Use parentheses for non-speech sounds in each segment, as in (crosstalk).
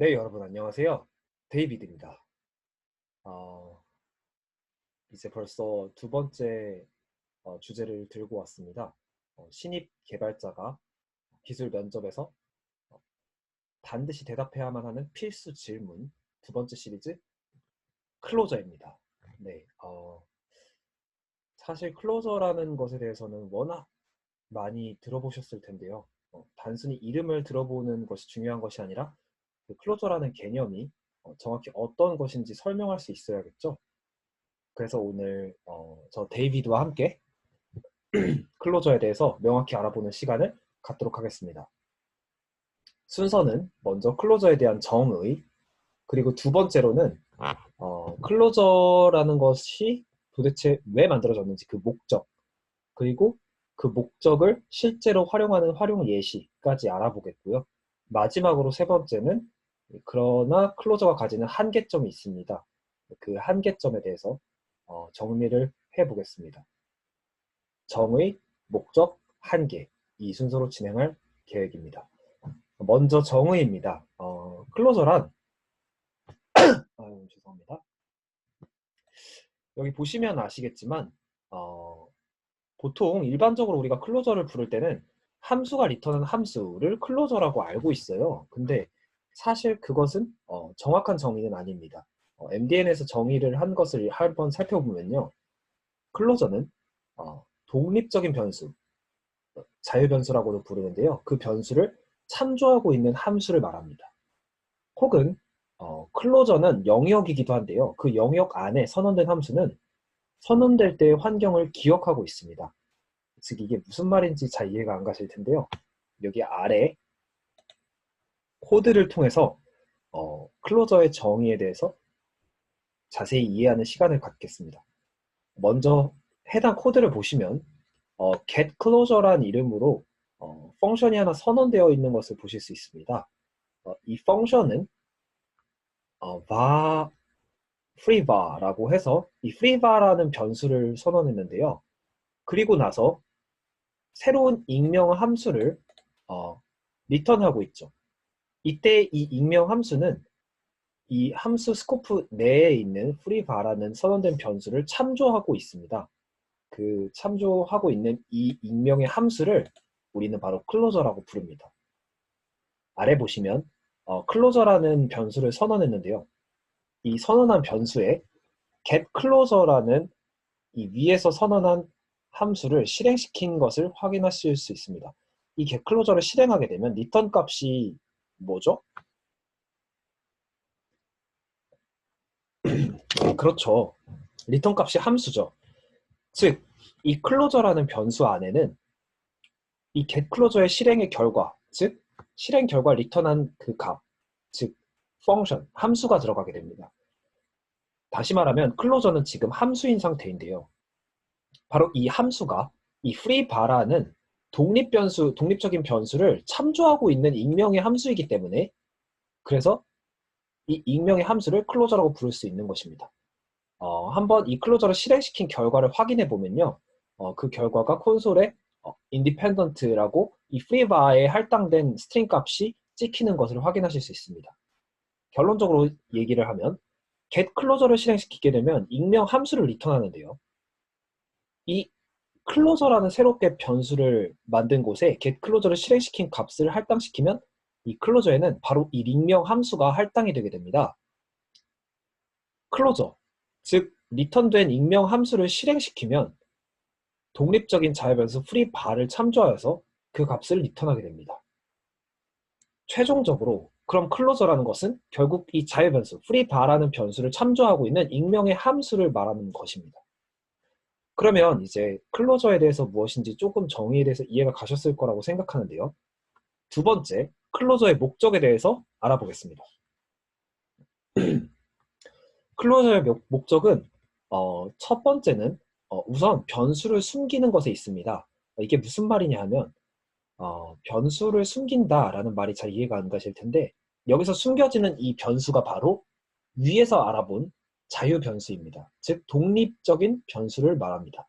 네, 여러분 안녕하세요. 데이비드입니다. 어, 이제 벌써 두 번째 어, 주제를 들고 왔습니다. 어, 신입 개발자가 기술 면접에서 어, 반드시 대답해야만 하는 필수 질문 두 번째 시리즈 클로저입니다. 네, 어, 사실 클로저라는 것에 대해서는 워낙 많이 들어보셨을 텐데요. 어, 단순히 이름을 들어보는 것이 중요한 것이 아니라 그 클로저라는 개념이 어, 정확히 어떤 것인지 설명할 수 있어야겠죠. 그래서 오늘 어, 저 데이비드와 함께 (clears throat) 클로저에 대해서 명확히 알아보는 시간을 갖도록 하겠습니다. 순서는 먼저 클로저에 대한 정의, 그리고 두 번째로는 어, 클로저라는 것이 도대체 왜 만들어졌는지 그 목적, 그리고 그 목적을 실제로 활용하는 활용 예시까지 알아보겠고요. 마지막으로 세 번째는 그러나 클로저가 가지는 한계점이 있습니다. 그 한계점에 대해서 어, 정리를 해보겠습니다. 정의, 목적, 한계 이 순서로 진행할 계획입니다. 먼저 정의입니다. 어, 클로저란 (coughs) 아유, 죄송합니다. 여기 보시면 아시겠지만 어, 보통 일반적으로 우리가 클로저를 부를 때는 함수가 리턴한 함수를 클로저라고 알고 있어요. 근데 사실 그것은 어, 정확한 정의는 아닙니다. 어, MDN에서 정의를 한 것을 한번 살펴보면요. 클로저는 어, 독립적인 변수, 자유변수라고도 부르는데요. 그 변수를 참조하고 있는 함수를 말합니다. 혹은 어, 클로저는 영역이기도 한데요. 그 영역 안에 선언된 함수는 선언될 때의 환경을 기억하고 있습니다. 즉 이게 무슨 말인지 잘 이해가 안 가실 텐데요. 여기 아래 코드를 통해서 어, 클로저의 정의에 대해서 자세히 이해하는 시간을 갖겠습니다. 먼저 해당 코드를 보시면 어, getClosure란 이름으로 어, 펑션이 하나 선언되어 있는 것을 보실 수 있습니다. 어, 이 펑션은 어, var, freevar라고 해서 이 freevar라는 변수를 선언했는데요. 그리고 나서 새로운 익명 함수를 어, 리턴하고 있죠. 이때 이 익명 함수는 이 함수 스코프 내에 있는 freevar라는 선언된 변수를 참조하고 있습니다. 그 참조하고 있는 이 익명의 함수를 우리는 바로 클로저라고 부릅니다. 아래 보시면 어, 클로저라는 변수를 선언했는데요. 이 선언한 변수에 getClosure라는 이 위에서 선언한 함수를 실행시킨 것을 확인하실 수 있습니다. 이 getClosure를 실행하게 되면 리턴 값이 뭐죠? 그렇죠. 리턴 값이 함수죠. 즉, 이 클로저라는 변수 안에는 이 getClosure의 실행의 결과, 즉 실행 결과 리턴한 그 값, 즉 펑션, 함수가 들어가게 됩니다. 다시 말하면 클로저는 지금 함수인 상태인데요. 바로 이 함수가 이 freebar라는 독립 변수, 독립적인 변수를 참조하고 있는 익명의 함수이기 때문에 그래서 이 익명의 함수를 클로저라고 부를 수 있는 것입니다. 어, 한번 이 클로저를 실행시킨 결과를 확인해 보면요. 어, 그 결과가 콘솔에 어, independent라고 이 freebar에 할당된 스트링 값이 찍히는 것을 확인하실 수 있습니다. 결론적으로 얘기를 하면 get closure를 실행시키게 되면 익명 함수를 리턴하는데요. 이 클로저라는 새롭게 변수를 만든 곳에 getClosure를 실행시킨 값을 할당시키면 이 클로저에는 바로 이 익명 함수가 할당이 되게 됩니다. 클로저, 즉 리턴된 익명 함수를 실행시키면 독립적인 자유변수 freebar을 참조하여서 그 값을 리턴하게 됩니다. 최종적으로 그럼 클로저라는 것은 결국 이 자유변수 freebar라는 변수를 참조하고 있는 익명의 함수를 말하는 것입니다. 그러면 이제 클로저에 대해서 무엇인지 조금 정의에 대해서 이해가 가셨을 거라고 생각하는데요. 두 번째, 클로저의 목적에 대해서 알아보겠습니다. (clears throat) 클로저의 목적은 어, 첫 번째는 어, 우선 변수를 숨기는 것에 있습니다. 이게 무슨 말이냐 하면 어, 변수를 숨긴다라는 말이 잘 이해가 안 가실 텐데 여기서 숨겨지는 이 변수가 바로 위에서 알아본 자유 변수입니다. 즉 독립적인 변수를 말합니다.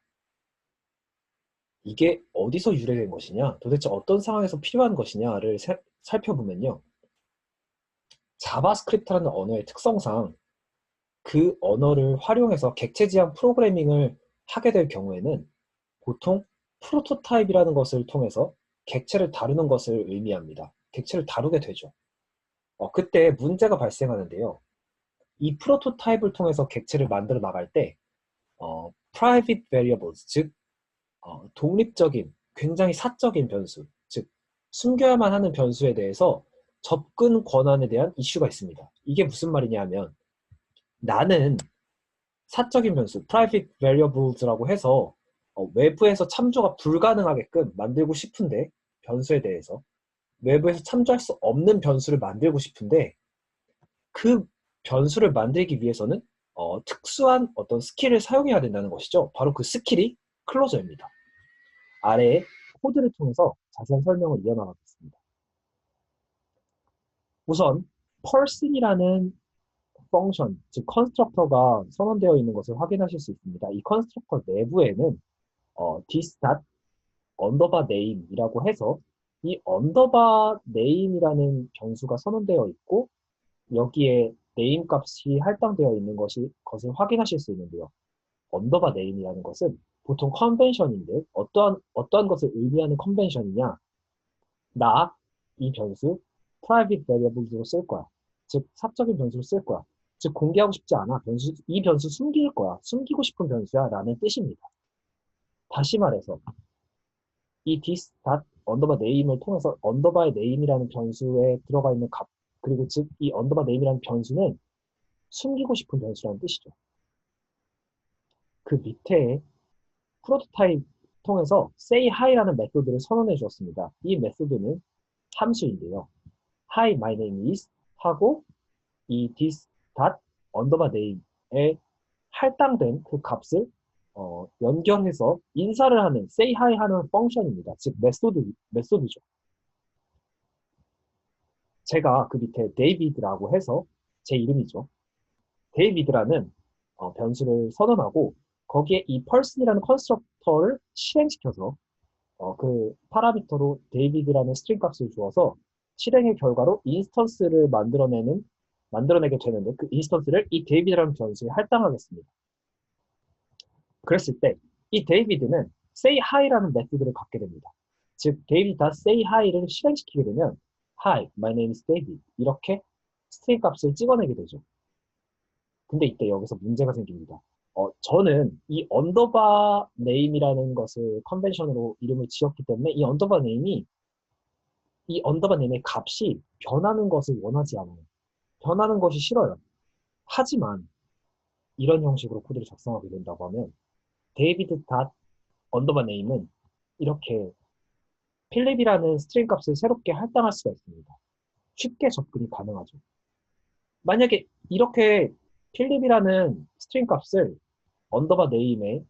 이게 어디서 유래된 것이냐, 도대체 어떤 상황에서 필요한 것이냐를 세, 살펴보면요. 자바스크립트라는 언어의 특성상 그 언어를 활용해서 객체 지향 프로그래밍을 하게 될 경우에는 보통 프로토타입이라는 것을 통해서 객체를 다루는 것을 의미합니다. 객체를 다루게 되죠. 어, 그때 문제가 발생하는데요. 이 프로토타입을 통해서 객체를 만들어 나갈 때 어, private variables, 즉 어, 독립적인, 굉장히 사적인 변수, 즉 숨겨야만 하는 변수에 대해서 접근 권한에 대한 이슈가 있습니다. 이게 무슨 말이냐 하면 나는 사적인 변수, private variables라고 해서 어, 외부에서 참조가 불가능하게끔 만들고 싶은데 변수에 대해서 외부에서 참조할 수 없는 변수를 만들고 싶은데 그 변수를 만들기 위해서는 어, 특수한 어떤 스킬을 사용해야 된다는 것이죠. 바로 그 스킬이 클로저입니다. 아래에 코드를 통해서 자세한 설명을 이어나가겠습니다. 우선 person이라는 펑션, 즉 컨스트럭터가 선언되어 있는 것을 확인하실 수 있습니다. 이 컨스트럭터 내부에는 어, dstat 언더바 name이라고 해서 이 언더바 name이라는 변수가 선언되어 있고 여기에 name 값이 할당되어 있는 것이 것을 확인하실 수 있는데요. 언더바 name이라는 것은 보통 컨벤션인데 어떠한 어떠한 것을 의미하는 컨벤션이냐? 나 이 변수 private variables로 쓸 거야. 즉 사적인 변수로 쓸 거야. 즉 공개하고 싶지 않아. 변수 이 변수 숨길 거야. 숨기고 싶은 변수야 라는 뜻입니다. 다시 말해서 이 this 언더바 name을 통해서 언더바의 name이라는 변수에 들어가 있는 값 그리고 즉 이 언더바 name이라는 변수는 숨기고 싶은 변수라는 뜻이죠. 그 밑에 프로토타입 통해서 say hi라는 메소드를 선언해 주었습니다. 이 메소드는 함수인데요. hi my name is 하고 이 this dot 언더바 name에 할당된 그 값을 어, 연결해서 인사를 하는 say hi 하는 펑션입니다. 즉 메소드 메소드죠. 제가 그 밑에 데이비드라고 해서 제 이름이죠. 데이비드라는 어, 변수를 선언하고 거기에 이 person이라는 컨스트럭터를 실행시켜서 어, 그 파라미터로 데이비드라는 스트링 값을 주어서 실행의 결과로 인스턴스를 만들어내는 만들어내게 되는데 그 인스턴스를 이 데이비드라는 변수에 할당하겠습니다. 그랬을 때 이 데이비드는 say hi라는 메소드를 갖게 됩니다. 즉 데이비드가 say hi를 실행시키게 되면 hi, my name is David 이렇게 스트링 값을 찍어내게 되죠. 근데 이때 여기서 문제가 생깁니다. 어, 저는 이 언더바 네임이라는 것을 컨벤션으로 이름을 지었기 때문에 이 언더바 네임이 이 언더바 네임의 값이 변하는 것을 원하지 않아요. 변하는 것이 싫어요. 하지만 이런 형식으로 코드를 작성하게 된다고 하면 데이비드 닷 언더바 네임은 이렇게 필립이라는 스트링 값을 새롭게 할당할 수가 있습니다. 쉽게 접근이 가능하죠. 만약에 이렇게 필립이라는 스트링 값을 언더바 네임에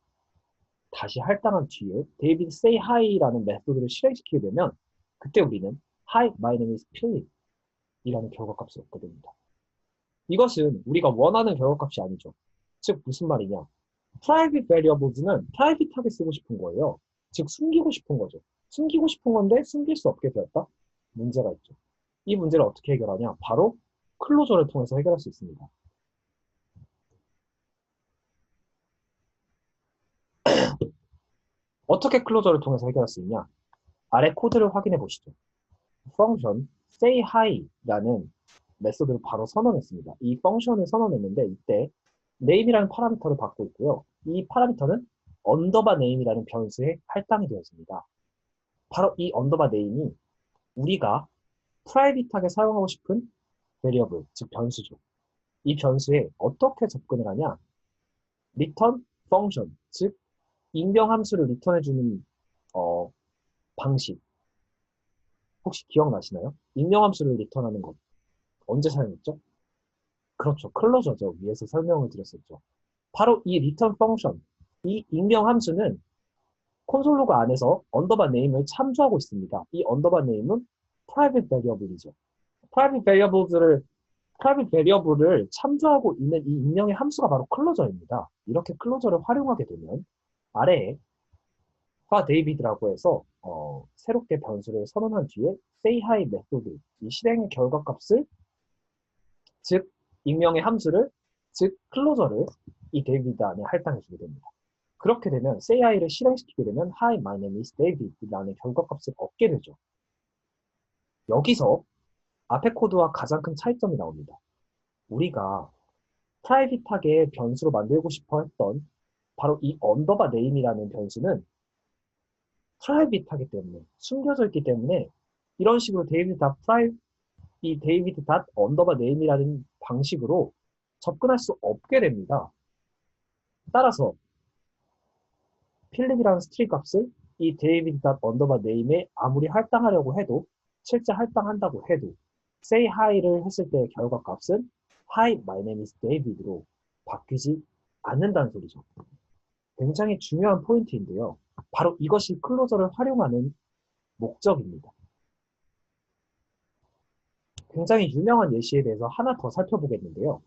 다시 할당한 뒤에 데이비드 say hi라는 메소드를 실행시키게 되면 그때 우리는 hi, my name is Philip 이라는 결과값을 얻게 됩니다. 이것은 우리가 원하는 결과값이 아니죠. 즉 무슨 말이냐 private variables는 private하게 쓰고 싶은 거예요. 즉 숨기고 싶은 거죠. 숨기고 싶은 건데 숨길 수 없게 되었다? 문제가 있죠. 이 문제를 어떻게 해결하냐? 바로 클로저를 통해서 해결할 수 있습니다. (clears throat) 어떻게 클로저를 통해서 해결할 수 있냐? 아래 코드를 확인해 보시죠. 펑션 say hi라는 메소드를 바로 선언했습니다. 이 펑션을 선언했는데 이때 name이라는 파라미터를 받고 있고요. 이 파라미터는 언더바 name이라는 변수에 할당이 되었습니다. 바로 이 언더바 name이 우리가 프라이빗하게 사용하고 싶은 variable, 즉 변수죠. 이 변수에 어떻게 접근을 하냐? return function, 즉 인명 함수를 리턴해주는 어, 방식 혹시 기억나시나요? 인명 함수를 리턴하는 것 언제 사용했죠? 그렇죠. 클로저죠. 위에서 설명을 드렸었죠. 바로 이 return function, 이 익명 함수는 콘솔 로그 안에서 언더바 네임을 참조하고 있습니다. 이 언더바 네임은 private variable이죠. private variables를 private variable을 참조하고 있는 이 익명의 함수가 바로 클로저입니다. 이렇게 클로저를 활용하게 되면 아래에 화 데이비드라고 해서 어, 새롭게 변수를 선언한 뒤에 say hi 메소드 이 실행의 결과 값을 즉 익명의 함수를 즉 클로저를 이 데이비드 안에 할당해 주게 됩니다. 그렇게 되면 say hi를 실행시키게 되면 hi my name is David 라는 결과값을 얻게 되죠. 여기서 앞에 코드와 가장 큰 차이점이 나옵니다. 우리가 프라이빗하게 변수로 만들고 싶어 했던 바로 이 언더바 네임이라는 변수는 프라이빗하기 때문에 숨겨져 있기 때문에 이런 식으로 데이비드 닷 프라이 이 데이비드 닷 언더바 네임이라는 방식으로 접근할 수 없게 됩니다. 따라서 필립이라는 스트링 값을 이 데이비드 닷 언더바 네임에 아무리 할당하려고 해도 실제 할당한다고 해도 say hi를 했을 때의 결과 값은 hi my name is David로 바뀌지 않는다는 소리죠. 굉장히 중요한 포인트인데요. 바로 이것이 클로저를 활용하는 목적입니다. 굉장히 유명한 예시에 대해서 하나 더 살펴보겠는데요.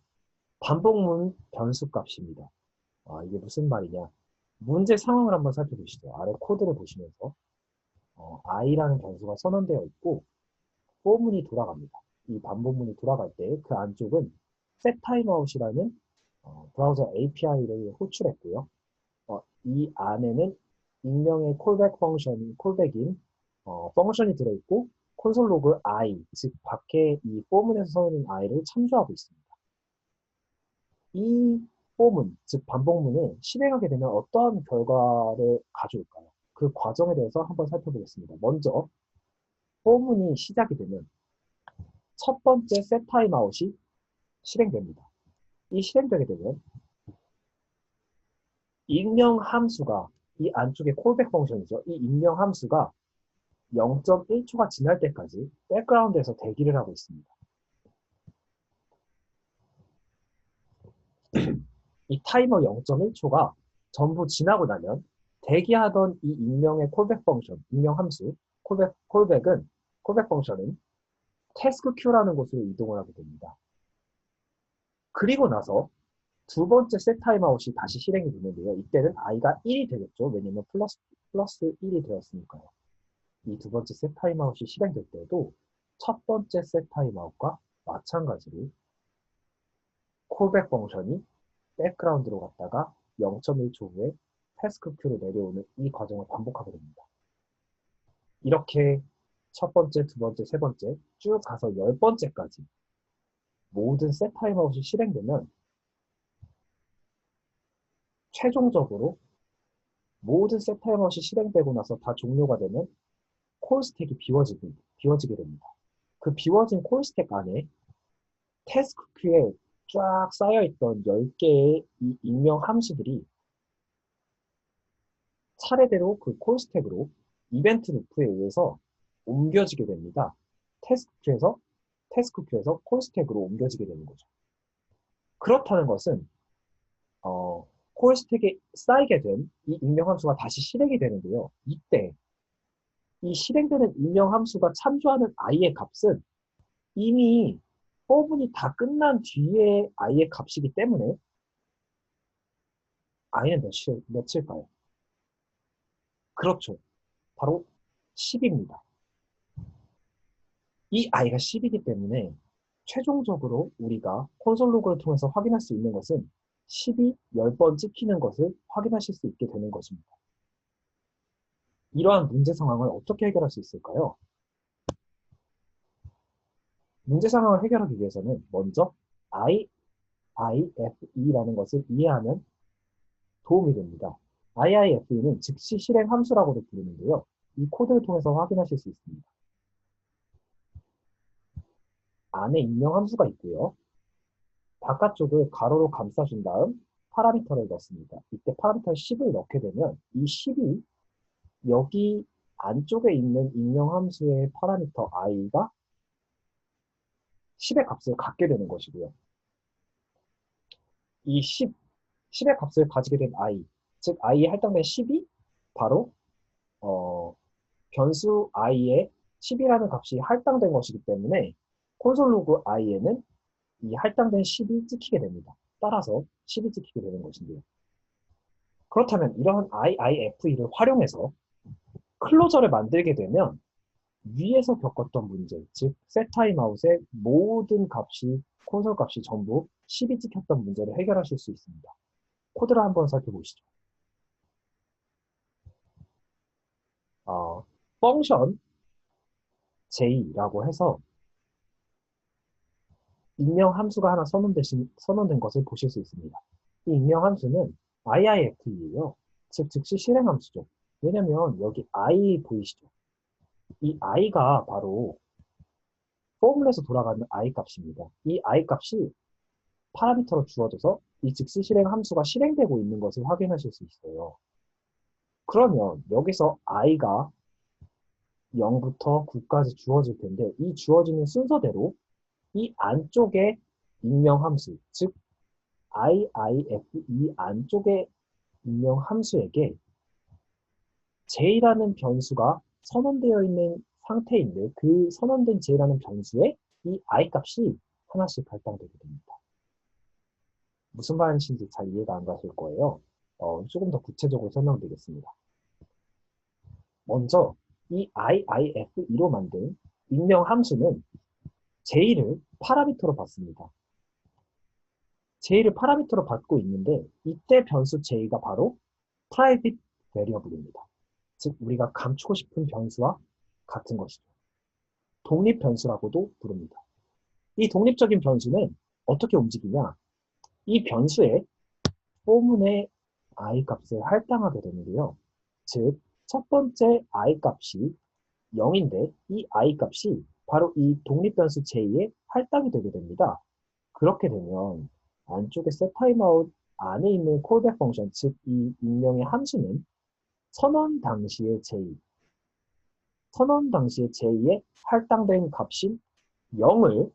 반복문 변수 값입니다. 아, 이게 무슨 말이냐. 문제 상황을 한번 살펴보시죠. 아래 코드를 보시면서 어, i라는 변수가 선언되어 있고 포문이 돌아갑니다. 이 반복문이 돌아갈 때 그 안쪽은 setTimeout이라는 어, 브라우저 API를 호출했고요. 어, 이 안에는 익명의 콜백 펑션, 콜백인 어, 펑션이 들어있고 콘솔 로그 i, 즉 밖에 이 포문에서 선언된 i를 참조하고 있습니다. 이 포문, 즉 반복문을 실행하게 되면 어떠한 결과를 가져올까요? 그 과정에 대해서 한번 살펴보겠습니다. 먼저 포문이 시작이 되면 첫 번째 set timeout이 실행됩니다. 이 실행되게 되면 익명 함수가 이 안쪽에 콜백 펑션이죠. 이 익명 함수가 0.1초가 지날 때까지 백그라운드에서 대기를 하고 있습니다. 이 타이머 0.1초가 전부 지나고 나면 대기하던 이 익명의 콜백 펑션, 익명 함수, 콜백, 콜백은, 콜백 펑션은 태스크 큐라는 곳으로 이동을 하게 됩니다. 그리고 나서 두 번째 셋 타임아웃이 다시 실행이 되는데요. 이때는 i가 1이 되겠죠. 왜냐면 플러스, 플러스 1이 되었으니까요. 이 두 번째 셋 타임아웃이 실행될 때도 첫 번째 셋 타임아웃과 마찬가지로 콜백 펑션이 백그라운드로 갔다가 0.1초 후에 태스크 큐로 내려오는 이 과정을 반복하게 됩니다. 이렇게 첫 번째, 두 번째, 세 번째 쭉 가서 열 번째까지 모든 셋 타임아웃이 실행되면 최종적으로 모든 셋 타임아웃이 실행되고 나서 다 종료가 되면 콜 스택이 비워지게, 비워지게 됩니다. 그 비워진 콜 스택 안에 태스크 큐에 쫙 쌓여있던 10개의 이 익명 함수들이 차례대로 그 콜스택으로 이벤트 루프에 의해서 옮겨지게 됩니다. 태스크 큐에서 태스크 큐에서 콜스택으로 옮겨지게 되는 거죠. 그렇다는 것은 어, 콜스택에 쌓이게 된 이 익명 함수가 다시 실행이 되는데요. 이때 이 실행되는 익명 함수가 참조하는 i의 값은 이미 포분이 다 끝난 뒤에 i의 값이기 때문에 i는 몇일, 몇일까요? 그렇죠. 바로 10입니다. 이 i가 10이기 때문에 최종적으로 우리가 콘솔 로그를 통해서 확인할 수 있는 것은 10이 10번 찍히는 것을 확인하실 수 있게 되는 것입니다. 이러한 문제 상황을 어떻게 해결할 수 있을까요? 문제 상황을 해결하기 위해서는 먼저 I, IFE라는 것을 이해하면 도움이 됩니다. IIFE는 즉시 실행 함수라고도 부르는데요. 이 코드를 통해서 확인하실 수 있습니다. 안에 익명 함수가 있고요. 바깥쪽을 가로로 감싸준 다음 파라미터를 넣습니다. 이때 파라미터 10을 넣게 되면 이 10이 여기 안쪽에 있는 익명 함수의 파라미터 i가 10의 값을 갖게 되는 것이고요. 이 10, 10의 값을 가지게 된 i, 즉 i에 할당된 10이 바로 어, 변수 i에 10이라는 값이 할당된 것이기 때문에 콘솔 로그 i에는 이 할당된 10이 찍히게 됩니다. 따라서 10이 찍히게 되는 것인데요. 그렇다면 이러한 IIFE를 활용해서 클로저를 만들게 되면 위에서 겪었던 문제, 즉 setTimeout의 모든 값이 콘솔 값이 전부 10이 찍혔던 문제를 해결하실 수 있습니다. 코드를 한번 살펴보시죠. 어, 펑션 j라고 해서 익명 함수가 하나 선언되신, 선언된 것을 보실 수 있습니다. 이 익명 함수는 IIF이에요. 즉, 즉시 실행 함수죠. 왜냐면 여기 i 보이시죠? 이 i가 바로 포뮬에서 돌아가는 i 값입니다. 이 i 값이 파라미터로 주어져서 이 즉시 실행 함수가 실행되고 있는 것을 확인하실 수 있어요. 그러면 여기서 i가 0부터 9까지 주어질 텐데 이 주어지는 순서대로 이 안쪽에 익명 함수, 즉 IIF 이 안쪽에 익명 함수에게 j라는 변수가 선언되어 있는 상태인데 그 선언된 j라는 변수에 이 i 값이 하나씩 발당되게 됩니다. 무슨 말인지 잘 이해가 안 가실 거예요. 어, 조금 더 구체적으로 설명드리겠습니다. 먼저 이 IIF2로 만든 익명 함수는 j를 파라미터로 받습니다. j를 파라미터로 받고 있는데 이때 변수 j가 바로 private variable입니다. 즉 우리가 감추고 싶은 변수와 같은 것이죠. 독립 변수라고도 부릅니다. 이 독립적인 변수는 어떻게 움직이냐? 이 변수에 포문의 i 값을 할당하게 되는데요. 즉, 첫 번째 i 값이 0인데 이 i 값이 바로 이 독립변수 j에 할당이 되게 됩니다. 그렇게 되면 안쪽에 setTimeout 안에 있는 callback 펑션, 즉 이 익명의 함수는 선언 당시의 j, 선언 당시의 j에 할당된 값인 0을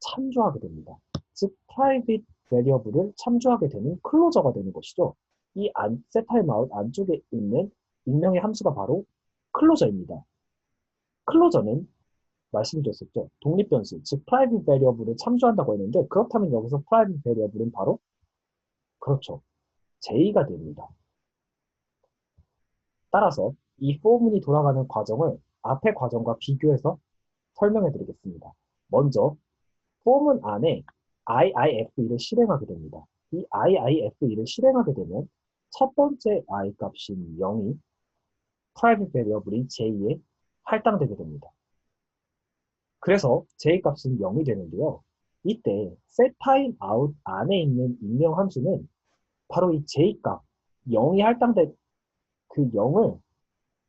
참조하게 됩니다. 즉 private variable을 참조하게 되는 클로저가 되는 것이죠. 이 안, setTimeout 안쪽에 있는 익명의 함수가 바로 클로저입니다. 클로저는 말씀드렸었죠. 독립변수, 즉 private variable을 참조한다고 했는데 그렇다면 여기서 private variable은 바로 그렇죠. j가 됩니다. 따라서 이 포문이 돌아가는 과정을 앞의 과정과 비교해서 설명해 드리겠습니다. 먼저 포문 안에 IIF2를 실행하게 됩니다. 이 IIF2를 실행하게 되면 첫 번째 i 값인 0이 private variable인 j에 할당되게 됩니다. 그래서 j 값은 0이 되는데요. 이때 setTimeout 안에 있는 익명 함수는 바로 이 j 값, 0이 할당된 그 0을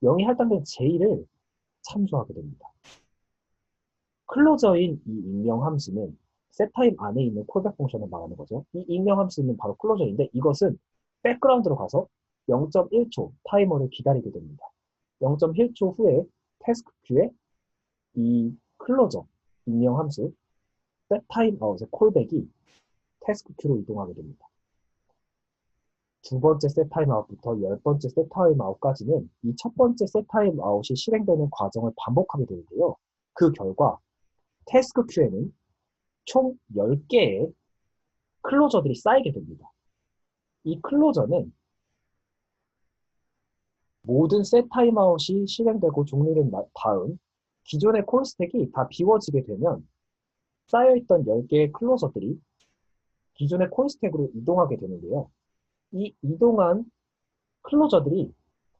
0이 할당된 j를 참조하게 됩니다. 클로저인 이 익명 함수는 setTime 안에 있는 콜백 펑션을 말하는 거죠. 이 익명 함수는 바로 클로저인데 이것은 백그라운드로 가서 0.1초 타이머를 기다리게 됩니다. 0.1초 후에 태스크 큐에 이 클로저 익명 함수 setTimeout의 콜백이 태스크 큐로 이동하게 됩니다. 두 번째 setTimeout부터 열 번째 setTimeout까지는 이 첫 번째 setTimeout이 실행되는 과정을 반복하게 되는데요. 그 결과 태스크 큐에는 총 10개의 클로저들이 쌓이게 됩니다. 이 클로저는 모든 셋 타임아웃이 실행되고 종료된 다음 기존의 콜 스택이 다 비워지게 되면 쌓여있던 10개의 클로저들이 기존의 콜 스택으로 이동하게 되는데요. 이 이동한 클로저들이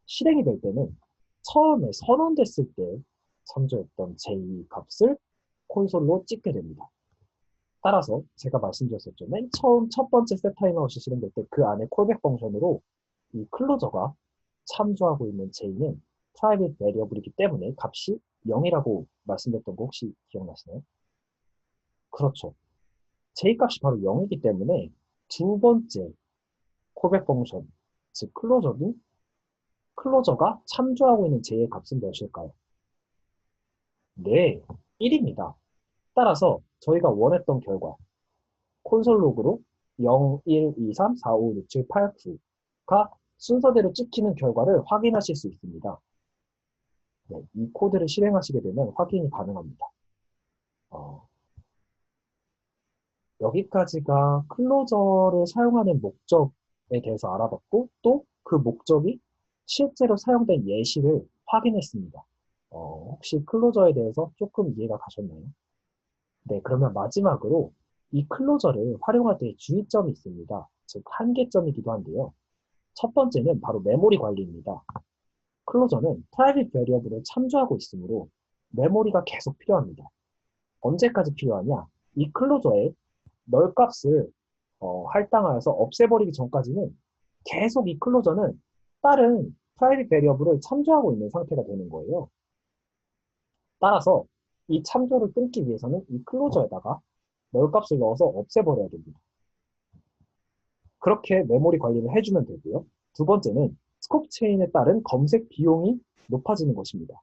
실행이 될 때는 처음에 선언됐을 때 참조했던 j 값을 콘솔로 찍게 됩니다. 따라서 제가 말씀드렸었죠. 맨 처음 첫 번째 셋 타임아웃이 실행될 때 그 안에 콜백 펑션으로 이 클로저가 참조하고 있는 j는 private variable이기 때문에 값이 0이라고 말씀드렸던 거 혹시 기억나시나요? 그렇죠. j 값이 바로 0이기 때문에 두 번째 콜백 펑션, 즉 클로저도 클로저가 참조하고 있는 j의 값은 몇일까요? 네, 1입니다. 따라서 저희가 원했던 결과 콘솔 로그로 0, 1, 2, 3, 4, 5, 6, 7, 8, 9가 순서대로 찍히는 결과를 확인하실 수 있습니다. 네, 이 코드를 실행하시게 되면 확인이 가능합니다. 어, 여기까지가 클로저를 사용하는 목적에 대해서 알아봤고 또 그 목적이 실제로 사용된 예시를 확인했습니다. 어, 혹시 클로저에 대해서 조금 이해가 가셨나요? 네, 그러면 마지막으로 이 클로저를 활용할 때 주의점이 있습니다. 즉, 한계점이기도 한데요. 첫 번째는 바로 메모리 관리입니다. 클로저는 프라이빗 베리어블을 참조하고 있으므로 메모리가 계속 필요합니다. 언제까지 필요하냐? 이 클로저의 널값을 어, 할당하여서 없애버리기 전까지는 계속 이 클로저는 다른 프라이빗 베리어블을 참조하고 있는 상태가 되는 거예요. 따라서 이 참조를 끊기 위해서는 이 클로저에다가 널값을 넣어서 없애버려야 됩니다. 그렇게 메모리 관리를 해주면 되고요. 두 번째는 스코프 체인에 따른 검색 비용이 높아지는 것입니다.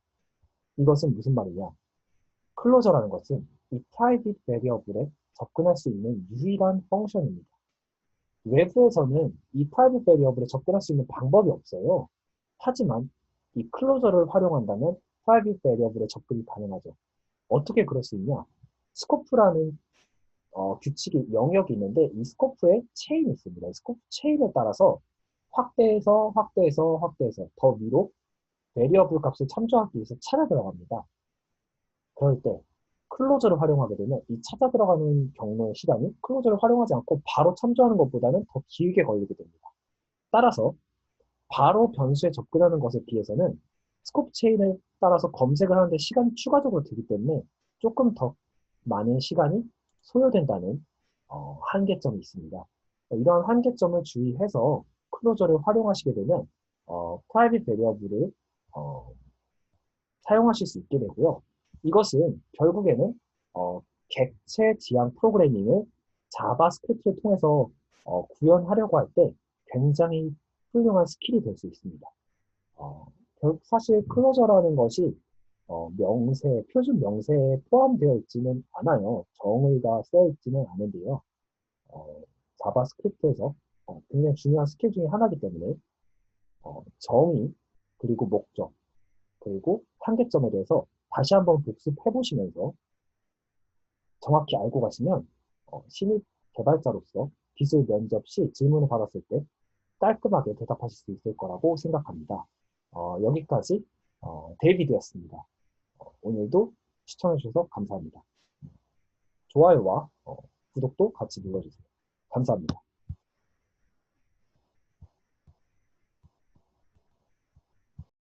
이것은 무슨 말이냐? 클로저라는 것은 이 프라이빗 베리어블에 접근할 수 있는 유일한 펑션입니다. 외부에서는 이 프라이빗 베리어블에 접근할 수 있는 방법이 없어요. 하지만 이 클로저를 활용한다면 프라이빗 베리어블에 접근이 가능하죠. 어떻게 그럴 수 있냐? 스코프라는 어, 규칙이 영역이 있는데 이 스코프에 체인이 있습니다. 이 스코프 체인에 따라서 확대해서 확대해서 확대해서 더 위로 베리어블 값을 참조하기 위해서 찾아 들어갑니다. 그럴 때 클로저를 활용하게 되면 이 찾아 들어가는 경로의 시간이 클로저를 활용하지 않고 바로 참조하는 것보다는 더 길게 걸리게 됩니다. 따라서 바로 변수에 접근하는 것에 비해서는 스코프 체인에 따라서 검색을 하는데 시간이 추가적으로 들기 때문에 조금 더 많은 시간이 소요된다는 어, 한계점이 있습니다. 이러한 한계점을 주의해서 클로저를 활용하시게 되면 어, 프라이빗 베리어블을 어, 사용하실 수 있게 되고요. 이것은 결국에는 어, 객체 지향 프로그래밍을 자바스크립트를 통해서 어, 구현하려고 할 때 굉장히 훌륭한 스킬이 될 수 있습니다. 어, 사실 클로저라는 것이 어, 명세, 표준 명세에 포함되어 있지는 않아요. 정의가 쓰여 있지는 않은데요. 어, 자바스크립트에서 어, 굉장히 중요한 스킬 중에 하나이기 때문에 어, 정의, 그리고 목적, 그리고 한계점에 대해서 다시 한번 복습해 보시면서 정확히 알고 가시면 어, 신입 개발자로서 기술 면접 시 질문을 받았을 때 깔끔하게 대답하실 수 있을 거라고 생각합니다. 어, 여기까지 어, 데이비드였습니다. 어, 오늘도 시청해주셔서 감사합니다. 좋아요와 어, 구독도 같이 눌러주세요. 감사합니다.